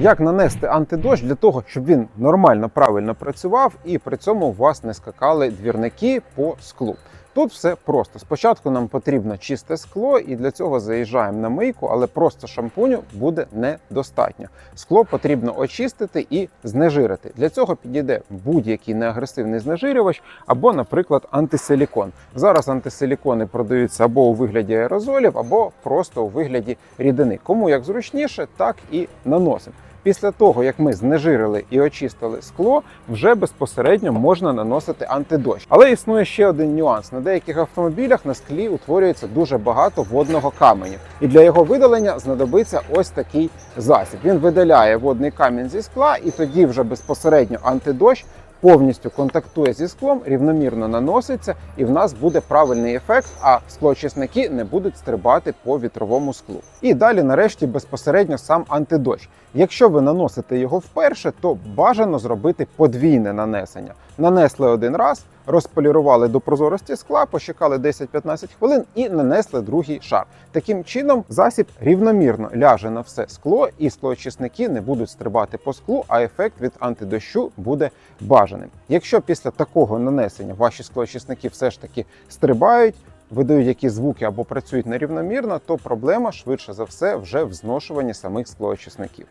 Як нанести антидощ для того, щоб він нормально правильно працював і при цьому у вас не скакали двірники по склу? Тут все просто. Спочатку нам потрібно чисте скло, і для цього заїжджаємо на мийку, але просто шампуню буде недостатньо. Скло потрібно очистити і знежирити. Для цього підійде будь-який неагресивний знежирювач або, наприклад, антисилікон. Зараз антисилікони продаються або у вигляді аерозолів, або просто у вигляді рідини. Кому як зручніше, так і наносимо. Після того, як ми знежирили і очистили скло, вже безпосередньо можна наносити антидощ. Але існує ще один нюанс: на деяких автомобілях на склі утворюється дуже багато водного каменю, і для його видалення знадобиться ось такий засіб. Він видаляє водний камінь зі скла, і тоді вже безпосередньо антидощ повністю контактує зі склом, рівномірно наноситься, і в нас буде правильний ефект, а склоочисники не будуть стрибати по вітровому склу. І далі, нарешті, безпосередньо сам антидощ. Якщо ви наносите його вперше, то бажано зробити подвійне нанесення. Нанесли один раз, розполірували до прозорості скла, почекали 10-15 хвилин і нанесли другий шар. Таким чином, засіб рівномірно ляже на все скло, і склоочисники не будуть стрибати по склу, а ефект від антидощу буде бажаним. Якщо після такого нанесення ваші склоочисники все ж таки стрибають, видають якісь звуки або працюють нерівномірно, то проблема швидше за все вже в зношуванні самих склоочисників.